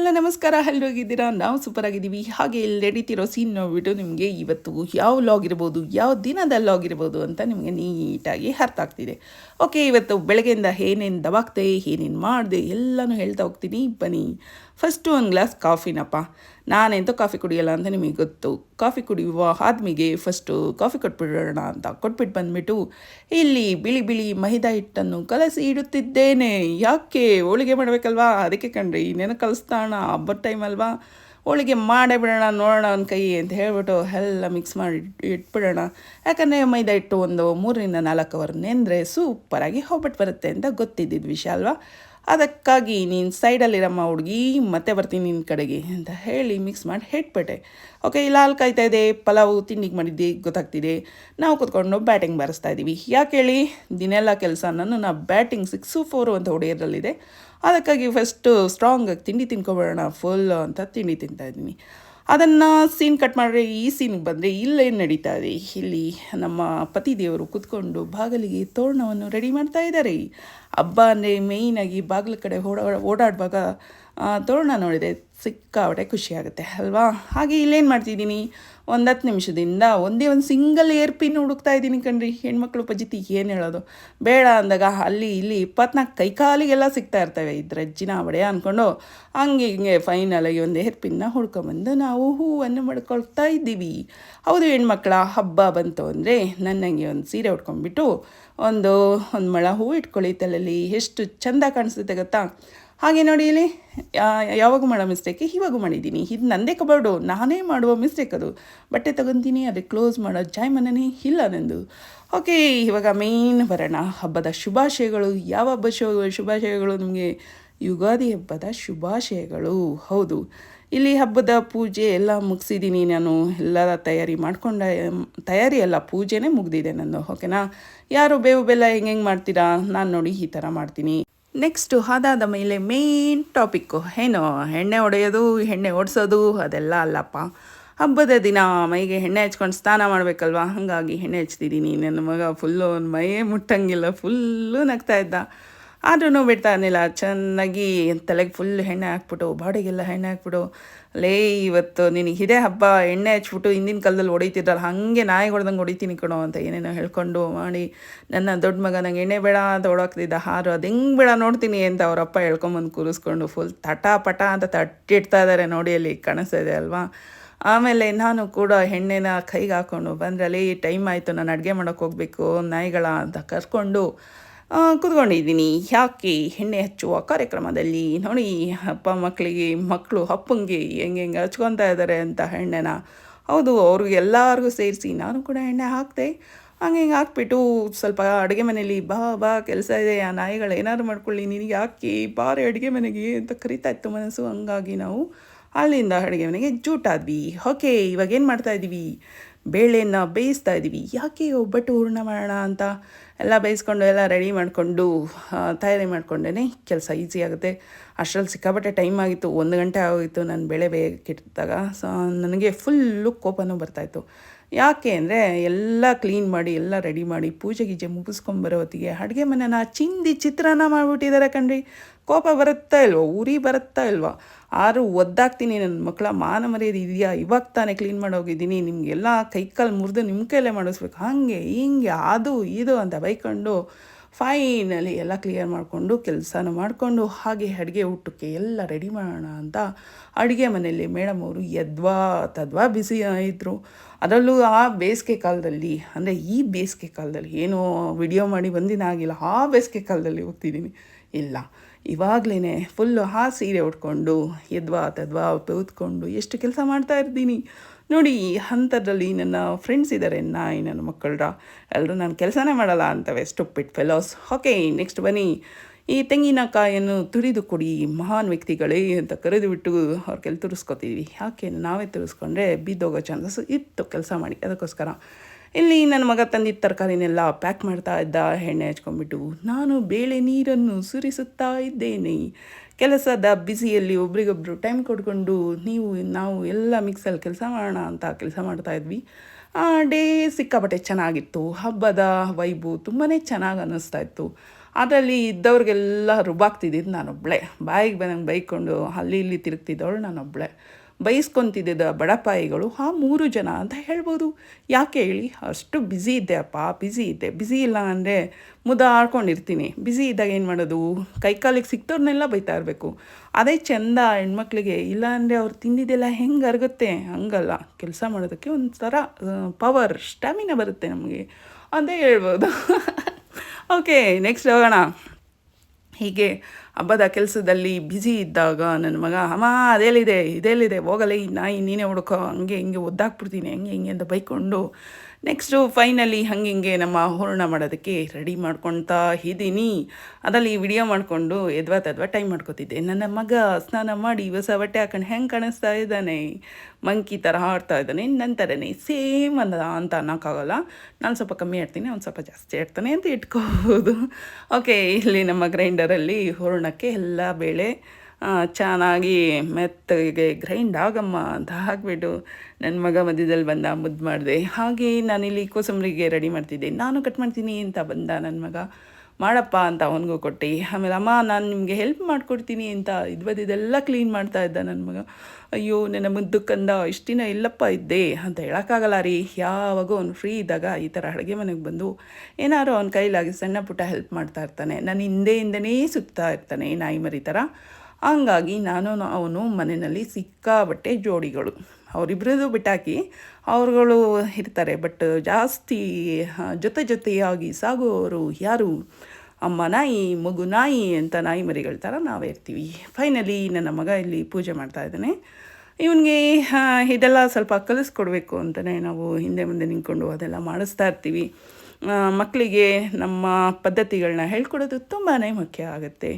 ಎಲ್ಲ ನಮಸ್ಕಾರ ಹಲ್ಲು ಹೋಗಿದ್ದೀರಾ? ನಾವು ಸೂಪರ್ ಆಗಿದ್ದೀವಿ. ಹಾಗೆ ಇಲ್ಲಿ ನಡೀತಿರೋ ಸೀನ್ ನೋಡ್ಬಿಟ್ಟು ನಿಮಗೆ ಇವತ್ತು ಯಾವ ಲಾಗ್ ಇರ್ಬೋದು, ಯಾವ ದಿನದ ಲಾಗ್ ಇರ್ಬೋದು ಅಂತ ನಿಮಗೆ ನೀಟಾಗಿ ಅರ್ಥ ಆಗ್ತಿದೆ. ಓಕೆ ಇವತ್ತು ಬೆಳಗ್ಗೆಯಿಂದ ಏನೇನು ದವಾಗ್ತೆ ಏನೇನು ಮಾಡಿದೆ ಎಲ್ಲನೂ ಹೇಳ್ತಾ ಹೋಗ್ತೀನಿ. ಬನ್ನಿ. ಫಸ್ಟು ಒಂದು ಗ್ಲಾಸ್ ಕಾಫಿನಪ್ಪ ನಾನೆಂತೂ ಕಾಫಿ ಕುಡಿಯಲ್ಲ ಅಂತ ನಿಮಗೆ ಗೊತ್ತು. ಕಾಫಿ ಕುಡಿಯುವ ಆದ್ಮಿಗೆ ಫಸ್ಟು ಕಾಫಿ ಕೊಟ್ಬಿಡೋಣ ಅಂತ. ಕೊಟ್ಬಿಟ್ಟು ಬಂದ್ಬಿಟ್ಟು, ಇಲ್ಲಿ ಬಿಳಿ ಬಿಳಿ ಮೈದಾ ಹಿಟ್ಟನ್ನು ಕಲಸಿ ಇಡುತ್ತಿದ್ದೇನೆ. ಯಾಕೆ? ಹೋಳಿಗೆ ಮಾಡಬೇಕಲ್ವಾ? ಅದಕ್ಕೆ ಕಣ್ರಿ ಇನ್ನೇನು ಕಲಿಸ್ತಾಣ ಹಬ್ಬದ ಟೈಮ್ ಅಲ್ವಾ? ಹೋಳಿಗೆ ಮಾಡೇ ಬಿಡೋಣ ನೋಡೋಣ ಒಂದು ಕೈ ಅಂತ ಹೇಳ್ಬಿಟ್ಟು ಎಲ್ಲ ಮಿಕ್ಸ್ ಮಾಡಿ ಇಟ್ಬಿಡೋಣ. ಯಾಕಂದರೆ ಮೈದಾ ಹಿಟ್ಟು ಒಂದು ಮೂರರಿಂದ ನಾಲ್ಕು ಅವರ್ ನೆಂದರೆ ಸೂಪರಾಗಿ ಹೋಗ್ಬಿಟ್ಟು ಬರುತ್ತೆ ಅಂತ ಗೊತ್ತಿದ್ದಿದ್ದು ವಿಷಯ ಅಲ್ವಾ? ಅದಕ್ಕಾಗಿ ನೀನು ಸೈಡಲ್ಲಿರಮ್ಮ ಹುಡುಗಿ ಮತ್ತೆ ಬರ್ತೀನಿ ನಿನ್ನ ಕಡೆಗೆ ಅಂತ ಹೇಳಿ ಮಿಕ್ಸ್ ಮಾಡಿ ಇಟ್ಬಿಟ್ಟೆ ಓಕೆ ಇಲ್ಲ ಹಾಲು ಕಾಯ್ತಾ ಇದೆ, ಪಲಾವು ತಿಂಡಿಗೆ ಮಾಡಿದ್ದೆ, ಗೊತ್ತಾಗ್ತಿದೆ. ನಾವು ಕೂತ್ಕೊಂಡು ಬ್ಯಾಟಿಂಗ್ ಬಾರಿಸ್ತಾ ಇದ್ದೀವಿ ಯಾಕೆ ಹೇಳಿ? ದಿನೆಲ್ಲ ಕೆಲಸ ನಾನು ನಾ ಬ್ಯಾಟಿಂಗ್ ಸಿಕ್ಸು ಫೋರು ಅಂತ ಹೊಡೆಯೋದ್ರಲ್ಲಿದೆ ಅದಕ್ಕಾಗಿ ಫಸ್ಟು ಸ್ಟ್ರಾಂಗಾಗಿ ತಿಂಡಿ ತಿನ್ಕೊಬೇಡೋಣ ಫುಲ್ ಅಂತ ತಿಂಡಿ ತಿಂತಾ ಇದ್ದೀನಿ. ಅದನ್ನು ಸೀನ್ ಕಟ್ ಮಾಡಿದ್ರೆ ಈ ಸೀನ್ಗೆ ಬಂದರೆ ಇಲ್ಲೇನು ನಡೀತಾ ಇದೆ? ಇಲ್ಲಿ ನಮ್ಮ ಪತಿ ದೇವರು ಕೂತ್ಕೊಂಡು ಬಾಗಿಲಿಗೆ ತೋರಣವನ್ನು ರೆಡಿ ಮಾಡ್ತಾ ಇದ್ದಾರೆ. ಹಬ್ಬ ಅಂದರೆ ಮೇಯ್ನಾಗಿ ಬಾಗಿಲ ಕಡೆ ಓಡಾ, ಓಡಾಡುವಾಗ ತೋರಣ ನೋಡಿದೆ ಸಿಕ್ಕಾಪಟ್ಟೆ ಖುಷಿಯಾಗುತ್ತೆ ಅಲ್ವಾ? ಹಾಗೆ ಇಲ್ಲೇನು ಮಾಡ್ತಿದ್ದೀನಿ? ಒಂದು ಹತ್ತು ನಿಮಿಷದಿಂದ ಒಂದೇ ಒಂದು ಸಿಂಗಲ್ ಏರ್ ಪಿನ್ ಹುಡುಕ್ತಾ ಇದ್ದೀನಿ ಕಣ್ರಿ. ಹೆಣ್ಮಕ್ಳು ಪಜಿತಿ ಏನು ಹೇಳೋದು? ಬೇಡ ಅಂದಾಗ ಅಲ್ಲಿ ಇಲ್ಲಿ ಇಪ್ಪತ್ನಾಲ್ಕು ಕೈಕಾಲಿಗೆಲ್ಲ ಸಿಗ್ತಾ ಇರ್ತವೆ. ಇದ್ರ ಅಜ್ಜಿನ ಬಡೆ ಅಂದ್ಕೊಂಡು ಹಂಗೆ ಹಿಂಗೆ ಫೈನಲಾಗಿ ಒಂದು ಏರ್ ಪಿನ್ನ ಹುಡ್ಕೊಂಬಂದು ನಾವು ಹೂವನ್ನು ಮಡ್ಕೊಳ್ತಾ ಇದ್ದೀವಿ. ಹೌದು ಹೆಣ್ಮಕ್ಳ, ಹಬ್ಬ ಬಂತು ಅಂದರೆ ನನ್ನಂಗೆ ಒಂದು ಸೀರೆ ಉಟ್ಕೊಂಡ್ಬಿಟ್ಟು ಒಂದು ಒಂದು ಮಳ ಹೂ ಇಟ್ಕೊಳ್ಳಿ ತಲೆಯಲ್ಲಿ ಎಷ್ಟು ಚಂದ ಕಾಣಿಸುತ್ತೆ ಗೊತ್ತಾ? ಹಾಗೆ ನೋಡಿ ಇಲ್ಲಿ ಯಾವಾಗ ಮಾಡೋ ಮಿಸ್ಟೇಕ್ ಇವಾಗೂ ಮಾಡಿದ್ದೀನಿ. ಇದು ನಂದೇ ಕಬಾರ್ಡು ನಾನೇ ಮಾಡುವ ಮಿಸ್ಟೇಕ್ ಅದು. ಬಟ್ಟೆ ತಗೊತೀನಿ ಅದಕ್ಕೆ ಕ್ಲೋಸ್ ಮಾಡೋ ಜಾಯ್ ಮನೇ ಇಲ್ಲ ನಂದು. ಓಕೆ ಇವಾಗ ಮೇನ್ ಬರೋಣ ಹಬ್ಬದ ಶುಭಾಶಯಗಳು. ಯಾವ ಹಬ್ಬ ಶುಭಾಶಯಗಳು ನಿಮಗೆ? ಯುಗಾದಿ ಹಬ್ಬದ ಶುಭಾಶಯಗಳು. ಹೌದು. ಇಲ್ಲಿ ಹಬ್ಬದ ಪೂಜೆ ಎಲ್ಲ ಮುಗಿಸಿದ್ದೀನಿ ನಾನು. ಎಲ್ಲ ತಯಾರಿ ಮಾಡ್ಕೊಂಡ, ತಯಾರಿ ಎಲ್ಲ ಪೂಜೆನೇ ಮುಗ್ದಿದೆ ನಂದು. ಓಕೆನಾ ಯಾರು ಬೇವು ಬೆಲ್ಲ ಹೆಂಗೆ ಮಾಡ್ತೀರಾ? ನಾನು ನೋಡಿ ಈ ಥರ ಮಾಡ್ತೀನಿ. ನೆಕ್ಸ್ಟು ಅದಾದ ಮೇಲೆ ಮೇನ್ ಟಾಪಿಕ್ಕು ಏನು, ಎಣ್ಣೆ ಹೊಡೆಯೋದು, ಎಣ್ಣೆ ಓಡಿಸೋದು, ಅದೆಲ್ಲ ಅಲ್ಲಪ್ಪ. ಹಬ್ಬದ ದಿನ ಮೈಗೆ ಎಣ್ಣೆ ಹಚ್ಕೊಂಡು ಸ್ನಾನ ಮಾಡಬೇಕಲ್ವಾ? ಹಾಗಾಗಿ ಎಣ್ಣೆ ಹಚ್ತಿದ್ದೀನಿ. ನನ್ನ ಮಗ ಫುಲ್ಲು ಮೈಯೇ ಮುಟ್ಟಂಗಿಲ್ಲ ಫುಲ್ಲು ನಗ್ತಾ ಇದ್ದ. ಆದ್ರೂ ಬಿಡ್ತಾ ಇರಲಿಲ್ಲ. ಚೆನ್ನಾಗಿ ತಲೆಗೆ ಫುಲ್ ಎಣ್ಣೆ ಹಾಕ್ಬಿಟ್ಟು, ಬಾಡಿಗೆಲ್ಲ ಎಣ್ಣೆ ಹಾಕ್ಬಿಟ್ಟು, ಲೇ, ಇವತ್ತು ನಿನಗೆ ಇದೇ ಹಬ್ಬ, ಎಣ್ಣೆ ಹಚ್ಬಿಟ್ಟು ಹಿಂದಿನ ಕಾಲದಲ್ಲಿ ಹೊಡಿತಿದ್ರಲ್ಲ, ಹಾಗೆ ನಾಯಿ ಹೊಡೆದಂಗೆ ಹೊಡಿತೀನಿ ಕಣೋ ಅಂತ ಏನೇನೋ ಹೇಳ್ಕೊಂಡು ಮಾಡಿ, ನನ್ನ ದೊಡ್ಡ ಮಗ ನಂಗೆ ಎಣ್ಣೆ ಬೇಡ ಅಂತ ಓಡಾಕ್ತಿದ್ದ ಹಾರು, ಅದು ಹೆಂಗೆ ಬೇಡ ನೋಡ್ತೀನಿ ಅಂತ ಅವರಪ್ಪ ಹೇಳ್ಕೊಂಬಂದು ಕೂರಿಸ್ಕೊಂಡು ಫುಲ್ ತಟ ಪಟ ಅಂತ ತಟ್ಟಿಡ್ತಾ ಇದ್ದಾರೆ ನೋಡಿ ಅಲ್ಲಿ ಕಾಣಿಸ್ತಾ ಇದೆ ಅಲ್ವಾ? ಆಮೇಲೆ ನಾನು ಕೂಡ ಎಣ್ಣೆನ ಕೈಗೆ ಹಾಕ್ಕೊಂಡು ಬಂದ್ರಲ್ಲಿ, ಟೈಮ್ ಆಯಿತು, ನಾನು ಅಡುಗೆ ಮಾಡೋಕ್ಕೆ ಹೋಗಬೇಕು, ನಾಯಿಗಳ ಅಂತ ಕರ್ಕೊಂಡು ಕೂತ್ಕೊಂಡಿದ್ದೀನಿ. ಯಾಕೆ ಎಣ್ಣೆ ಹಚ್ಚುವ ಕಾರ್ಯಕ್ರಮದಲ್ಲಿ? ನೋಡಿ, ಅಪ್ಪ ಮಕ್ಕಳಿಗೆ, ಮಕ್ಕಳು ಅಪ್ಪಂಗೆ ಹೆಂಗೆ ಹೆಂಗೆ ಹಚ್ಕೊತಾ ಇದ್ದಾರೆ ಅಂತ ಎಣ್ಣೆನ ಹೌದು, ಅವ್ರಿಗೆ ಎಲ್ಲರಿಗೂ ಸೇರಿಸಿ ನಾನು ಕೂಡ ಎಣ್ಣೆ ಹಾಕಿದೆ. ಹಂಗೆ ಹಿಂಗೆ ಹಾಕ್ಬಿಟ್ಟು ಸ್ವಲ್ಪ ಅಡುಗೆ ಮನೇಲಿ ಬಾ ಬಾ ಕೆಲಸ ಇದೆ, ಆ ನಾಯಿಗಳು ಏನಾದ್ರು ಮಾಡ್ಕೊಳ್ಳಿ, ನಿನಗೆ ಹಾಕಿ ಬಾರೆ ಅಡುಗೆ ಮನೆಗೆ ಅಂತ ಕರಿತಾ ಇತ್ತು ಮನಸ್ಸು. ಹಂಗಾಗಿ ನಾವು ಅಲ್ಲಿಂದ ಅಡುಗೆ ಮನೆಗೆ ಜೂಟಾದ್ವಿ. ಓಕೆ, ಇವಾಗ ಏನು ಮಾಡ್ತಾ ಇದ್ದೀವಿ ಬೇಳೆನ ಬೇಯಿಸ್ತಾ ಇದ್ದೀವಿ. ಯಾಕೆ ಒಬ್ಬಟ್ಟು ಹೂರ್ಣ ಮಾಡೋಣ ಅಂತ ಎಲ್ಲ ಬೇಯಿಸ್ಕೊಂಡು ಎಲ್ಲ ರೆಡಿ ಮಾಡಿಕೊಂಡು ತಯಾರಿ ಮಾಡ್ಕೊಂಡೇ ಕೆಲಸ ಈಸಿ ಆಗುತ್ತೆ. ಅಷ್ಟರಲ್ಲಿ ಸಿಕ್ಕಾಪಟ್ಟೆ ಟೈಮ್ ಆಗಿತ್ತು. ಒಂದು ಗಂಟೆ ಆಗೋಗಿತ್ತು ನಾನು ಬೇಳೆ ಬೇಯಕ್ಕಿಟ್ಟಾಗ ಸೊ ನನಗೆ ಫುಲ್ಲು ಕೋಪನೂ ಬರ್ತಾಯಿತ್ತು ಯಾಕೆ ಅಂದರೆ ಎಲ್ಲ ಕ್ಲೀನ್ ಮಾಡಿ, ಎಲ್ಲ ರೆಡಿ ಮಾಡಿ, ಪೂಜೆ ಗೀಜೆ ಮುಗಿಸ್ಕೊಂಬರೋ ಹೊತ್ತಿಗೆ ಅಡುಗೆ ಮನೆನ ಚಿಂದಿ ಚಿತ್ರಾನ್ನ ಮಾಡಿಬಿಟ್ಟಿದ್ದಾರೆ ಕಣ್ರಿ. ಕೋಪ ಬರುತ್ತಾ ಇಲ್ವೋ? ಉರಿ ಬರುತ್ತಾ ಇಲ್ವೋ? ಆರು ಒದ್ದಾಗ್ತೀನಿ ನನ್ನ ಮಕ್ಕಳ ಮಾನ ಮರ್ಯಾದೆ ಇದೆಯಾ? ಇವಾಗ ತಾನೇ ಕ್ಲೀನ್ ಮಾಡೋಗಿದ್ದೀನಿ ನಿಮಗೆಲ್ಲ ಕೈಕಾಲು ಮುರಿದು ನಿಮ್ಮ ಕೈಲೇ ಮಾಡಿಸ್ಬೇಕು. ಹಾಗೆ, ಹಿಂಗೆ, ಅದು, ಇದು ಅಂತ ಬೈಕೊಂಡು ಫೈನಲಿ ಎಲ್ಲ ಕ್ಲಿಯರ್ ಮಾಡಿಕೊಂಡು ಕೆಲಸನ ಮಾಡಿಕೊಂಡು ಹಾಗೆ ಅಡುಗೆ ಊಟಕ್ಕೆ ಎಲ್ಲ ರೆಡಿ ಮಾಡೋಣ ಅಂತ ಅಡುಗೆ ಮನೆಯಲ್ಲಿ ಮೇಡಮ್ ಅವರು ಯದ್ವಾ ತದ್ವಾ ಬಿಸಿ ಇದ್ದರು ಅದರಲ್ಲೂ ಆ ಬೇಸಿಗೆ ಕಾಲದಲ್ಲಿ, ಅಂದರೆ ಈ ಬೇಸಿಗೆ ಕಾಲದಲ್ಲಿ ಏನೋ ವಿಡಿಯೋ ಮಾಡಿ ಬಂದಿನ ಆಗಿಲ್ಲ, ಆ ಬೇಸಿಗೆ ಕಾಲದಲ್ಲಿ ಹೋಗ್ತಿದ್ದೀನಿ. ಇಲ್ಲ. ಇವಾಗಲೇ ಫುಲ್ಲು ಆ ಸೀರೆ ಉಟ್ಕೊಂಡು ಯದ್ವಾ ತದ್ವಾ ಕೂತ್ಕೊಂಡು ಎಷ್ಟು ಕೆಲಸ ಮಾಡ್ತಾ ಇರ್ತೀನಿ. ನೋಡಿ, ಈ ಹಂತದಲ್ಲಿ ನನ್ನ ಫ್ರೆಂಡ್ಸ್ ಇದ್ದಾರೆ ನಾಯಿ ನನ್ನ ಮಕ್ಕಳ್ರ. ಎಲ್ಲರೂ ನಾನು ಕೆಲಸನೇ ಮಾಡಲ್ಲ ಅಂತವೆ ಸ್ಟುಪ್ಪಿಟ್ ಫೆಲೋಸ್ ಓಕೆ ನೆಕ್ಸ್ಟ್ ಬನ್ನಿ. ಈ ತೆಂಗಿನಕಾಯನ್ನು ತುರಿದು ಕೊಡಿ, ಮಹಾನ್ ವ್ಯಕ್ತಿಗಳೇ ಅಂತ ಕರೆದು ಬಿಟ್ಟು ಅವ್ರ ಕೆಲ ತುರಿಸ್ಕೊತೀವಿ. ಯಾಕೆ ನಾವೇ ತುರಿಸ್ಕೊಂಡ್ರೆ ಬಿದ್ದೋಗೋ ಚಾನ್ಸಸ್ ಇತ್ತು ಕೆಲಸ ಮಾಡಿ. ಅದಕ್ಕೋಸ್ಕರ. ಇಲ್ಲಿ ನನ್ನ ಮಗ ತಂದಿದ್ದ ತರಕಾರಿನೆಲ್ಲ ಪ್ಯಾಕ್ ಮಾಡ್ತಾ ಇದ್ದ, ಎಣ್ಣೆ ಹಚ್ಕೊಂಡ್ಬಿಟ್ಟು. ನಾನು ಬೇಳೆ ನೀರನ್ನು ಸುರಿಸುತ್ತಾ ಇದ್ದೇನೆ. ಕೆಲಸದ ಬ್ಯುಸಿಯಲ್ಲಿ ಒಬ್ರಿಗೊಬ್ರು ಟೈಮ್ ಕೊಟ್ಕೊಂಡು ನೀವು, ನಾವು ಎಲ್ಲ ಮಿಕ್ಸಲ್ಲಿ ಕೆಲಸ ಮಾಡೋಣ ಅಂತ ಕೆಲಸ ಮಾಡ್ತಾ ಇದ್ವಿ. ಆ ಡೇ ಸಿಕ್ಕಾಪಟ್ಟೆ ಚೆನ್ನಾಗಿತ್ತು. ಹಬ್ಬದ ವೈಬು ತುಂಬಾ ಚೆನ್ನಾಗಿ ಅನ್ನಿಸ್ತಾ ಇತ್ತು. ಅದರಲ್ಲಿ ಇದ್ದವ್ರಿಗೆಲ್ಲ ರುಬಾಗ್ತಿದ್ದಿದ್ದು ನಾನೊಬ್ಬಳೆ ಬಾಯಿಗೆ ಬಂದಂಗೆ ಬೈಕೊಂಡು ಅಲ್ಲಿ ಇಲ್ಲಿ ತಿರುಗ್ತಿದ್ದವಳು ನಾನೊಬ್ಬಳೆ ಬೈಸ್ಕೊತಿದ್ದ ಬಡಪಾಯಿಗಳು ಆ ಮೂರು ಜನ ಅಂತ ಹೇಳ್ಬೋದು. ಯಾಕೆ ಹೇಳಿ, ಅಷ್ಟು ಬ್ಯುಸಿ ಇದ್ದೆ, ಅಪ್ಪ ಬ್ಯುಸಿ ಇದ್ದೆ. ಬ್ಯುಸಿ ಇಲ್ಲ ಅಂದರೆ ಮುದ ಆಡ್ಕೊಂಡಿರ್ತೀನಿ. ಬ್ಯುಸಿ ಇದ್ದಾಗ ಏನು ಮಾಡೋದು? ಕೈಕಾಲಿಗೆ ಸಿಕ್ತವ್ರನ್ನೆಲ್ಲ ಬೈತಾ ಇರಬೇಕು. ಅದೇ ಚೆಂದ ಹೆಣ್ಮಕ್ಳಿಗೆ, ಇಲ್ಲ ಅಂದರೆ ಅವ್ರು ತಿಂದಿದ್ದೆಲ್ಲ ಹೆಂಗೆ ಅರಗುತ್ತೆ? ಹಂಗಲ್ಲ. ಕೆಲಸ ಮಾಡೋದಕ್ಕೆ ಒಂಥರ ಪವರ್ ಸ್ಟ್ಯಾಮಿನಾ ಬರುತ್ತೆ ನಮಗೆ. ಅಂತ ಹೇಳ್ಬೋದು. ಓಕೆ ನೆಕ್ಸ್ಟ್ ಹೋಗೋಣ. ಹೀಗೆ ಹಬ್ಬದ ಕೆಲಸದಲ್ಲಿ ಬ್ಯುಸಿ ಇದ್ದಾಗ ನನ್ನ ಮಗ, ಅಮ್ಮ ಅದೇಲಿದೆ ಇದೇಲಿದೆ ಹೋಗಲೇ ನಾಯಿ ನೀನೇ ಹುಡುಕೋ, ಹಂಗೆ ಹಿಂಗೆ ಒದ್ದಾಕ್ಬಿಡ್ತೀನಿ, ಹಂಗೆ ಹಿಂಗೆ ಅಂತ ಬೈಕೊಂಡು ನೆಕ್ಸ್ಟು ಫೈನಲಿ ಹಂಗೆ ನಮ್ಮ ಹೂರಣ ಮಾಡೋದಕ್ಕೆ ರೆಡಿ ಮಾಡ್ಕೊತಾ ಇದ್ದೀನಿ. ಅದರಲ್ಲಿ ವಿಡಿಯೋ ಮಾಡಿಕೊಂಡು ಎದ್ವಾ ತದ್ವಾ ಟೈಮ್ ಮಾಡ್ಕೊತಿದ್ದೆ. ನನ್ನ ಮಗ ಸ್ನಾನ ಮಾಡಿ ಹೊಸ ಬಟ್ಟೆ ಹಾಕೊಂಡು ಹೆಂಗೆ ಕಾಣಿಸ್ತಾ ಇದ್ದಾನೆ? ಮಂಕಿ ಥರ ಆಡ್ತಾ ಇದ್ದಾನೆ ನನ್ನ ಥರನೇ ಸೇಮ್ ಅಂದ ಅಂತ ಅನ್ನೋಕ್ಕಾಗಲ್ಲ. ನಾನು ಸ್ವಲ್ಪ ಕಮ್ಮಿ ಆಡ್ತೀನಿ, ಅವ್ನು ಸ್ವಲ್ಪ ಜಾಸ್ತಿ ಆಡ್ತಾನೆ ಅಂತ ಇಟ್ಕೋಬೋದು. ಓಕೆ ಇಲ್ಲಿ ನಮ್ಮ ಗ್ರೈಂಡರಲ್ಲಿ ಹೂರಣಕ್ಕೆ ಎಲ್ಲ ಬೇಳೆ ಚೆನ್ನಾಗಿ ಮೆತ್ತಗೆ ಗ್ರೈಂಡ್ ಆಗಮ್ಮ ಅಂತ ಹಾಕ್ಬಿಟ್ಟು ನನ್ನ ಮಗ ಮಧ್ಯದಲ್ಲಿ ಬಂದ ಮುದ್ದು ಮಾಡಿದೆ. ಹಾಗೆ ನಾನಿಲ್ಲಿ ಕೋಸಂಬರಿಗೆ ರೆಡಿ ಮಾಡ್ತಿದ್ದೆ. ನಾನು ಕಟ್ ಮಾಡ್ತೀನಿ ಅಂತ ಬಂದ ನನ್ನ ಮಗ. ಮಾಡಪ್ಪ ಅಂತ ಅವನಿಗೂ ಕೊಟ್ಟು. ಆಮೇಲೆ ಅಮ್ಮ, ನಾನು ನಿಮಗೆ ಹೆಲ್ಪ್ ಮಾಡಿಕೊಡ್ತೀನಿ ಅಂತ ಇದು ಇದೆಲ್ಲ ಕ್ಲೀನ್ ಮಾಡ್ತಾ ಇದ್ದ ನನ್ನ ಮಗ. ಅಯ್ಯೋ, ನನ್ನ ಮುದ್ದು ಕಂದ ಇಷ್ಟು ದಿನ ಇಲ್ಲಪ್ಪ ಇದ್ದೆ ಅಂತ ಹೇಳೋಕ್ಕಾಗಲ್ಲ ರೀ. ಯಾವಾಗೂ ಅವ್ನು ಫ್ರೀ ಇದ್ದಾಗ ಈ ಥರ ಅಡುಗೆ ಮನೆಗೆ ಬಂದು ಏನಾದ್ರು ಅವ್ನ ಕೈಲಾಗಿ ಸಣ್ಣ ಪುಟ್ಟ ಹೆಲ್ಪ್ ಮಾಡ್ತಾ ಇರ್ತಾನೆ. ನಾನು ಹಿಂದೆ ಹಿಂದೆನೇ ಸುತ್ತಾ ಇರ್ತಾನೆ ನಾಯಿ ಮರಿ ಥರ ಹಂಗಾಗಿ ನಾನು ಅವನು ಮನೆಯಲ್ಲಿ ಸಿಕ್ಕಾಬಟ್ಟೆ ಜೋಡಿಗಳು. ಅವರಿಬ್ಬರದು ಬಿಟ್ಟಾಕಿ ಅವರುಗಳು ಇರ್ತಾರೆ ಬಟ್ ಜಾಸ್ತಿ ಜೊತೆ ಜೊತೆಯಾಗಿ ಸಾಗುವವರು ಯಾರು? ಅಮ್ಮ ನಾಯಿ, ಮಗು ನಾಯಿ ಅಂತ ನಾಯಿ ಮರಿಗಳ ಥರ ನಾವೇ ಇರ್ತೀವಿ. ಫೈನಲಿ ನನ್ನ ಮಗ ಇಲ್ಲಿ ಪೂಜೆ ಮಾಡ್ತಾ ಇದ್ದಾನೆ. ಇವನಿಗೆ ಇದೆಲ್ಲ ಸ್ವಲ್ಪ ಕಲಿಸ್ಕೊಡ್ಬೇಕು ಅಂತಲೇ ನಾವು ಹಿಂದೆ ಮುಂದೆ ನಿಂತ್ಕೊಂಡು ಅದೆಲ್ಲ ಮಾಡಿಸ್ತಾ ಇರ್ತೀವಿ. ಮಕ್ಕಳಿಗೆ ನಮ್ಮ ಪದ್ಧತಿಗಳನ್ನ ಹೇಳ್ಕೊಡೋದು ತುಂಬಾ ಮುಖ್ಯ ಆಗುತ್ತೆ.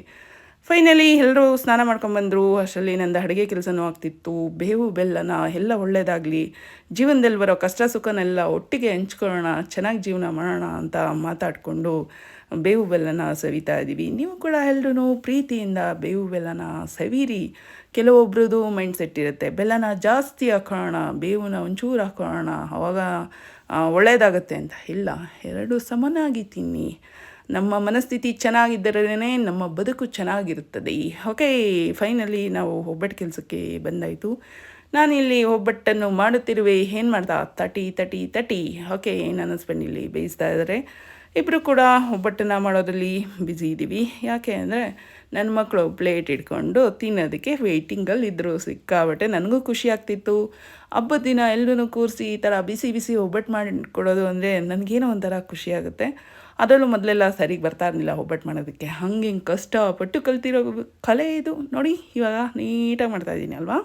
ಫೈನಲಿ ಎಲ್ಲರೂ ಸ್ನಾನ ಮಾಡ್ಕೊಂಬಂದರು ಅಷ್ಟರಲ್ಲಿ ನಂದು ಅಡುಗೆ ಕೆಲಸನೂ ಆಗ್ತಿತ್ತು. ಬೇವು, ಬೆಲ್ಲನ ಎಲ್ಲ ಒಳ್ಳೆಯದಾಗಲಿ ಜೀವನದಲ್ಲಿ ಬರೋ ಕಷ್ಟ ಸುಖನೆಲ್ಲ ಒಟ್ಟಿಗೆ ಹಂಚ್ಕೊಳ್ಳೋಣ, ಚೆನ್ನಾಗಿ ಜೀವನ ಮಾಡೋಣ ಅಂತ ಮಾತಾಡಿಕೊಂಡು ಬೇವು, ಬೆಲ್ಲನ ಸವಿತಾ ಇದ್ದೀವಿ. ನೀವು ಕೂಡ ಎಲ್ಲರೂ ಪ್ರೀತಿಯಿಂದ ಬೇವು, ಬೆಲ್ಲನ ಸವಿರಿ. ಕೆಲವೊಬ್ರದ್ದು ಮೈಂಡ್ ಸೆಟ್ ಇರುತ್ತೆ. ಬೆಲ್ಲನ ಜಾಸ್ತಿ ಹಾಕೋಣ ಬೇವನ್ನ ಒಂಚೂರು ಹಾಕೋಣ ಅವಾಗ ಒಳ್ಳೆಯದಾಗತ್ತೆ ಅಂತ. ಇಲ್ಲ, ಎರಡು ಸಮನಾಗಿ ತಿನ್ನಿ. ನಮ್ಮ ಮನಸ್ಥಿತಿ ಚೆನ್ನಾಗಿದ್ದರೇ ನಮ್ಮ ಬದುಕು ಚೆನ್ನಾಗಿರುತ್ತದೆ. ಓಕೆ ಫೈನಲಿ ನಾವು ಒಬ್ಬಟ್ಟು ಕೆಲಸಕ್ಕೆ ಬಂದಾಯಿತು. ನಾನಿಲ್ಲಿ ಒಬ್ಬಟ್ಟನ್ನು ಮಾಡುತ್ತಿರುವೆ. ಏನು ಮಾಡ್ತಾ? ತಟಿ ತಟಿ ತಟಿ. ಓಕೆ ನನ್ನ ಹಸ್ಬೆಂಡ್ ಇಲ್ಲಿ ಬೇಯಿಸ್ತಾ ಇದ್ದಾರೆ ಇಬ್ಬರು ಕೂಡ ಒಬ್ಬಟ್ಟನ್ನು ಮಾಡೋದ್ರಲ್ಲಿ ಬ್ಯುಸಿ ಇದ್ದೀವಿ ಯಾಕೆ ಅಂದರೆ ನನ್ನ ಮಕ್ಕಳು ಪ್ಲೇಟ್ ಇಟ್ಕೊಂಡು ತಿನ್ನೋದಕ್ಕೆ ವೆಯ್ಟಿಂಗಲ್ಲಿ ಇದ್ದರು ಸಿಕ್ಕಾಬಟ್ಟೆ ನನಗೂ ಖುಷಿ ಆಗ್ತಿತ್ತು. ಹಬ್ಬದ ದಿನ ಎಲ್ಲರೂ ಕೂರಿಸಿ ಈ ಥರ ಬಿಸಿ ಬಿಸಿ ಒಬ್ಬಟ್ಟು ಮಾಡಿಕೊಡೋದು ಅಂದರೆ ನನಗೇನೋ ಒಂಥರ ಖುಷಿ ಆಗುತ್ತೆ. ಅದರಲ್ಲೂ ಮೊದಲೆಲ್ಲ ಸರಿಗೆ ಬರ್ತಾ ಇರಲಿಲ್ಲ ಒಬ್ಬಟ್ಟು ಮಾಡೋದಕ್ಕೆ. ಹಂಗೆ ಹಿಂಗೆ ಕಷ್ಟಪಟ್ಟು ಕಲ್ತಿರೋ ಕಲೆ ಇದು. ನೋಡಿ, ಇವಾಗ ನೀಟಾಗಿ ಮಾಡ್ತಾಯಿದ್ದೀನಿ ಅಲ್ವಾ?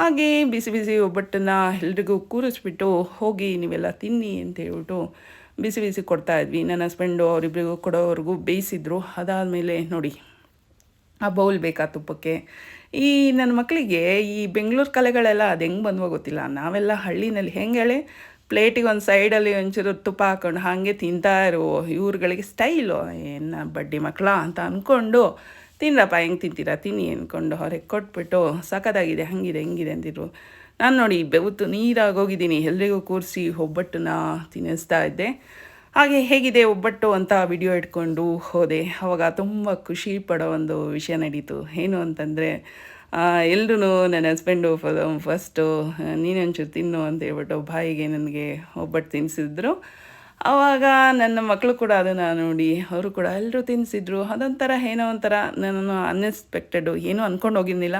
ಹಾಗೆ ಬಿಸಿ ಬಿಸಿ ಒಬ್ಬಟ್ಟನ್ನು ಎಲ್ರಿಗೂ ಕೂರಿಸ್ಬಿಟ್ಟು ಹೋಗಿ ನೀವೆಲ್ಲ ತಿನ್ನಿ ಅಂತ ಹೇಳ್ಬಿಟ್ಟು ಬಿಸಿ ಬಿಸಿ ಕೊಡ್ತಾ ಇದ್ವಿ. ನನ್ನ ಹಸ್ಬೆಂಡು ಅವರಿಬ್ಬರಿಗೂ ಕೊಡೋವ್ರಿಗೂ ಬೇಯಿಸಿದ್ರು. ಅದಾದಮೇಲೆ ನೋಡಿ, ಆ ಬೌಲ್ ಬೇಕಾ ತುಪ್ಪಕ್ಕೆ? ಈ ನನ್ನ ಮಕ್ಕಳಿಗೆ ಈ ಬೆಂಗಳೂರು ಕಲೆಗಳೆಲ್ಲ ಅದು ಹೆಂಗೆ ಬಂದವೋ ಗೊತ್ತಿಲ್ಲ. ನಾವೆಲ್ಲ ಹಳ್ಳಿನಲ್ಲಿ ಹೆಂಗೆ ಹೇಳಿ ಪ್ಲೇಟಿಗೆ ಒಂದು ಸೈಡಲ್ಲಿ ಒಂಚೂರು ತುಪ್ಪ ಹಾಕೊಂಡು ಹಾಗೆ ತಿಂತಾ ಇರೋ. ಇವ್ರುಗಳಿಗೆ ಸ್ಟೈಲು ಏನು ಬಡ್ಡಿ ಮಕ್ಕಳ ಅಂತ ಅಂದ್ಕೊಂಡು ತಿನ್ನಪ್ಪ ಹೆಂಗೆ ತಿಂತೀರಾ? ತಿನ್ನಿ ಅಂದ್ಕೊಂಡು ಹೊರಗೆ ಕೊಟ್ಬಿಟ್ಟು, ಸಖತ್ತಾಗಿದೆ, ಹಂಗಿದೆ, ಹೆಂಗಿದೆ ಅಂದಿರು ನಾನು ನೋಡಿ ಬೆವತ್ತು ನೀರಾಗೋಗಿದ್ದೀನಿ ಎಲ್ರಿಗೂ ಕೂರಿಸಿ ಒಬ್ಬಟ್ಟನ್ನ ತಿನ್ನಿಸ್ತಾ ಇದ್ದೆ. ಹಾಗೆ ಹೇಗಿದೆ ಒಬ್ಬಟ್ಟು ಅಂತ ವಿಡಿಯೋ ಇಟ್ಕೊಂಡು ಹೋದೆ. ಅವಾಗ ತುಂಬ ಖುಷಿ ಪಡೋ ಒಂದು ವಿಷಯ ನಡೀತು. ಏನು ಅಂತಂದರೆ ಎಲ್ಲರೂ ನನ್ನ ಹಸ್ಬೆಂಡು ಫಸ್ಟು ನೀನೊಂಚೂರು ತಿನ್ನು ಅಂತ ಹೇಳ್ಬಿಟ್ಟು ಬಾಯಿಗೆ ನನಗೆ ಒಬ್ಬಟ್ಟು ತಿನ್ನಿಸಿದ್ರು ಆವಾಗ ನನ್ನ ಮಕ್ಕಳು ಕೂಡ ಅದನ್ನು ನೋಡಿ, ಅವರು ಕೂಡ ಎಲ್ಲರೂ ತಿನ್ನಿಸಿದ್ರು ಅದೊಂಥರ ಏನೋ ಒಂಥರ ನಾನು ಅನ್ಎಕ್ಸ್ಪೆಕ್ಟೆಡು ಏನೂ ಅಂದ್ಕೊಂಡು ಹೋಗಿರ್ಲಿಲ್ಲ.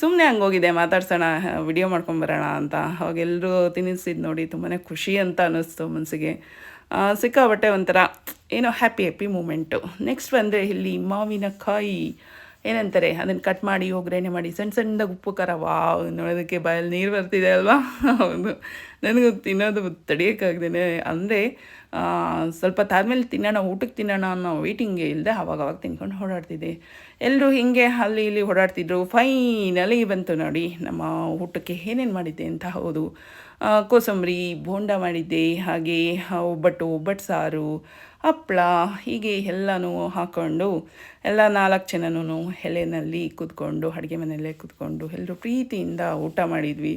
ಸುಮ್ಮನೆ ಹಂಗೆ ಹೋಗಿದೆ ಮಾತಾಡ್ಸೋಣ ವಿಡಿಯೋ ಮಾಡ್ಕೊಂಬರೋಣ ಅಂತ. ಅವಾಗೆಲ್ಲರೂ ತಿನ್ನಿಸಿದ್ದು ನೋಡಿ ತುಂಬಾ ಖುಷಿ ಅಂತ ಅನ್ನಿಸ್ತು ಮನಸ್ಸಿಗೆ ಸಿಕ್ಕಾಬಟ್ಟೆ ಒಂಥರ ಏನೋ ಹ್ಯಾಪಿ ಹ್ಯಾಪಿ ಮೂಮೆಂಟು ನೆಕ್ಸ್ಟ್ ಬಂದರೆ ಇಲ್ಲಿ ಮಾವಿನಕಾಯಿ ಏನಂತಾರೆ? ಅದನ್ನು ಕಟ್ ಮಾಡಿ ಒಗ್ಗರಣೆ ಮಾಡಿ. ಸಣ್ಣ ಸಣ್ಣದಾಗಿ ಉಪ್ಪು ಖಾರ, ವಾವ್, ನೋಡೋದಕ್ಕೆ ಬಾಯಲ್ಲಿ ನೀರು ಬರ್ತಿದೆ ಅಲ್ವಾ? ಹೌದು. ನನಗೆ ತಿನ್ನೋದು ತಡೆಯೋಕ್ಕಾಗ್ದೇ ಅಂದರೆ ಸ್ವಲ್ಪ ತಾದ್ಮೇಲೆ ತಿನ್ನೋಣ, ಊಟಕ್ಕೆ ತಿನ್ನೋಣ ಅನ್ನೋ ವೇಟಿಂಗೇ ಇಲ್ಲದೆ ಅವಾಗ ಅವಾಗ ತಿನ್ಕೊಂಡು ಓಡಾಡ್ತಿದ್ದೆ. ಎಲ್ಲರೂ ಹೀಗೆ ಅಲ್ಲಿ ಇಲ್ಲಿ ಓಡಾಡ್ತಿದ್ರು. ಫೈನಲಿ ಬಂತು ನೋಡಿ, ನಮ್ಮ ಊಟಕ್ಕೆ ಏನೇನು ಮಾಡಿದ್ದೆ ಅಂತ ಹೌದು. ಕೋಸಂಬರಿ ಬೋಂಡ ಮಾಡಿದ್ದೆ, ಹಾಗೆ ಒಬ್ಬಟ್ಟು ಒಬ್ಬಟ್ಟು ಸಾರು ಹಪ್ಪಳ ಹೀಗೆ ಎಲ್ಲನೂ ಹಾಕ್ಕೊಂಡು ಎಲ್ಲ ನಾಲ್ಕು ಜನನೂ ಎಲೆಯಲ್ಲಿ ಕೂತ್ಕೊಂಡು, ಅಡುಗೆ ಮನೆಯಲ್ಲೇ ಕೂತ್ಕೊಂಡು ಎಲ್ಲರೂ ಪ್ರೀತಿಯಿಂದ ಊಟ ಮಾಡಿದ್ವಿ.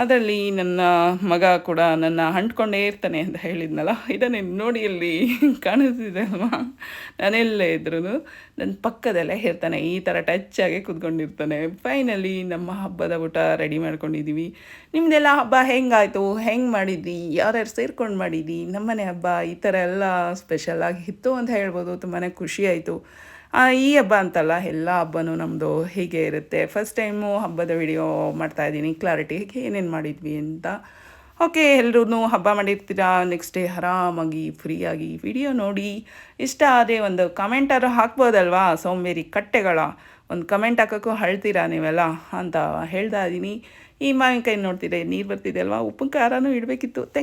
ಅದರಲ್ಲಿ ನನ್ನ ಮಗ ಕೂಡ ನನ್ನ ಅಂಟ್ಕೊಂಡೇ ಇರ್ತಾನೆ ಅಂತ ಹೇಳಿದ್ನಲ್ಲ, ಇದನ್ನೇ ನೋಡಿ ಅಲ್ಲಿ ಕಾಣಿಸ್ತಿದೆ ಅಲ್ವಾ? ನಾನೆಲ್ಲೇ ಇದ್ರೂ ನನ್ನ ಪಕ್ಕದಲ್ಲೇ ಇರ್ತಾನೆ, ಈ ಥರ ಟಚ್ ಆಗಿ ಕೂತ್ಕೊಂಡಿರ್ತಾನೆ. ಫೈನಲಿ ನಮ್ಮ ಹಬ್ಬದ ಊಟ ರೆಡಿ ಮಾಡ್ಕೊಂಡಿದ್ದೀವಿ ನಿಮ್ಮದೆಲ್ಲ ಹಬ್ಬ ಹೆಂಗಾಯಿತು? ಹೆಂಗೆ ಮಾಡಿದ್ರಿ ಯಾರ್ಯಾರು ಸೇರ್ಕೊಂಡು ಮಾಡಿದ್ದಿ? ನಮ್ಮನೆ ಹಬ್ಬ, ಈ ಥರ ಎಲ್ಲ ಸ್ಪೆಷಲ್ ಆಗಿತ್ತು ಅಂತ ಹೇಳ್ಬೋದು ತುಂಬಾ ಖುಷಿಯಾಯಿತು ಈ ಹಬ್ಬ ಅಂತಲ್ಲ, ಎಲ್ಲ ಹಬ್ಬನೂ ನಮ್ಮದು ಹೀಗೆ ಇರುತ್ತೆ. ಫಸ್ಟ್ ಟೈಮು ಹಬ್ಬದ ವಿಡಿಯೋ ಮಾಡ್ತಾ ಇದ್ದೀನಿ. ಕ್ಲಾರಿಟಿ ಏನೇನು ಮಾಡಿದ್ವಿ ಅಂತ. ಓಕೆ ಎಲ್ರೂ ಹಬ್ಬ ಮಾಡಿರ್ತೀರಾ? ನೆಕ್ಸ್ಟ್ ಡೇ ಆರಾಮಾಗಿ, ಫ್ರೀಯಾಗಿ ವಿಡಿಯೋ ನೋಡಿ. ಇಷ್ಟ ಆದರೆ ಒಂದು ಕಮೆಂಟಾರು ಹಾಕ್ಬೋದಲ್ವಾ? ಸೋಂಬೇರಿ ಕಟ್ಟೆಗಳ. ಒಂದು ಕಮೆಂಟ್ ಹಾಕೋಕ್ಕೂ ಅಳ್ತೀರಾ ನೀವೆಲ್ಲ? ಅಂತ ಹೇಳ್ತಾ ಇದ್ದೀನಿ. ಈ ಮಾವಿನಕಾಯಿ ನೋಡ್ತಿದ್ದೆ ನೀರು ಬರ್ತಿದೆ ಅಲ್ವಾ? ಉಪ್ಪಿನ ಖಾರನೂ ಇಡಬೇಕಿತ್ತು. ಥ್ಯಾಂಕ್